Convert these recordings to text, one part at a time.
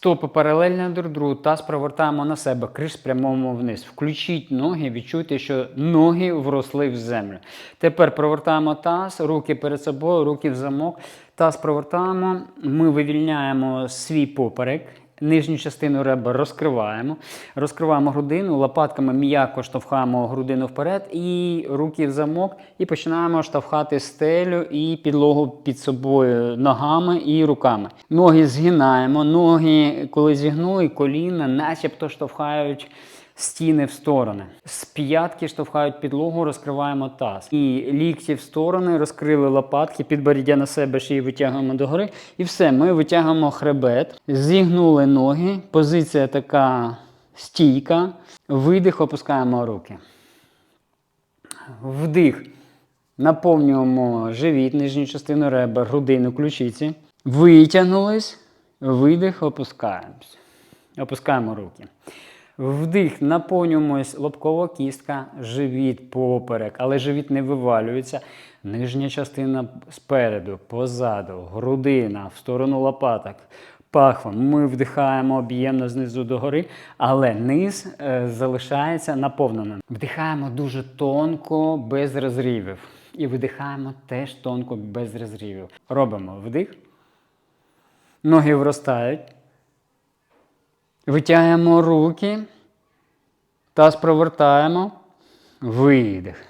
Стопи паралельно друг другу, таз провертаємо на себе, криш прямому вниз. Включіть ноги, відчуйте, що ноги вросли в землю. Тепер провертаємо таз, руки перед собою, руки в замок. Таз провертаємо, ми вивільняємо свій поперек. Нижню частину ребер розкриваємо, розкриваємо грудину, лопатками м'яко штовхаємо грудину вперед і руки в замок, і починаємо штовхати стелю і підлогу під собою ногами і руками. Ноги згинаємо, ноги, коли зігнули, коліна, начебто штовхають стіни в сторони. З п'ятки штовхають підлогу, розкриваємо таз. І лікті в сторони, розкрили лопатки, підборіддя на себе шиї витягуємо догори. І все, ми витягуємо хребет, зігнули ноги, позиція така стійка. Видих, опускаємо руки. Вдих. Наповнюємо живіт, нижню частину ребер, грудину, ключиці. Витягнулись. Видих, опускаємось. Опускаємо руки. Вдих, наповнюємось лобкова кістка, живіт поперек, але живіт не вивалюється. Нижня частина спереду, позаду, грудина, в сторону лопаток, пахва. Ми вдихаємо об'ємно знизу догори, але низ е, залишається наповненим. Вдихаємо дуже тонко, без розривів. І видихаємо теж тонко, без розривів. Робимо вдих. Ноги вростають. Витягуємо руки. Таз провертаємо. Видих.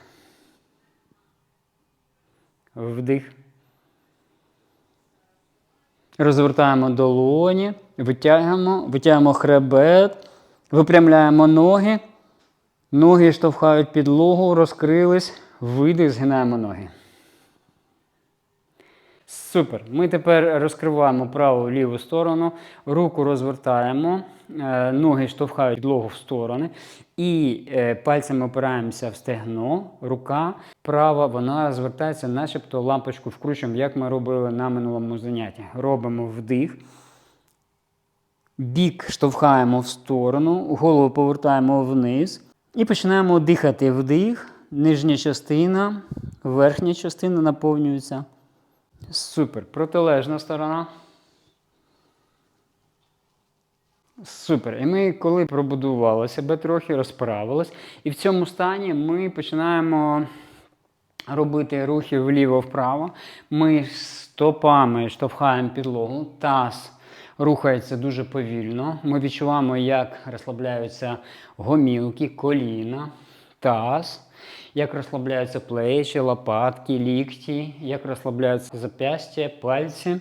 Вдих. Розвертаємо долоні, витягуємо, витягуємо хребет, випрямляємо ноги. Ноги штовхають підлогу, розкрились. Видих, згинаємо ноги. Супер. Ми тепер розкриваємо праву ліву сторону, руку розвертаємо, е, ноги штовхають підлогу в сторони і е, пальцями опираємося в стегно, рука права, вона розвертається, начебто лампочку вкручуємо, як ми робили на минулому занятті. Робимо вдих. Бік штовхаємо в сторону, голову повертаємо вниз і починаємо дихати вдих. Нижня частина, верхня частина наповнюється. Супер. Протилежна сторона. Супер. І ми, коли пробудували себе трохи, розправились, і в цьому стані ми починаємо робити рухи вліво-вправо. Ми стопами штовхаємо підлогу, таз рухається дуже повільно. Ми відчуваємо, як розслабляються гомілки, коліна, таз. Як розслабляються плечі, лопатки, лікті, як розслабляються зап'ястя, пальці.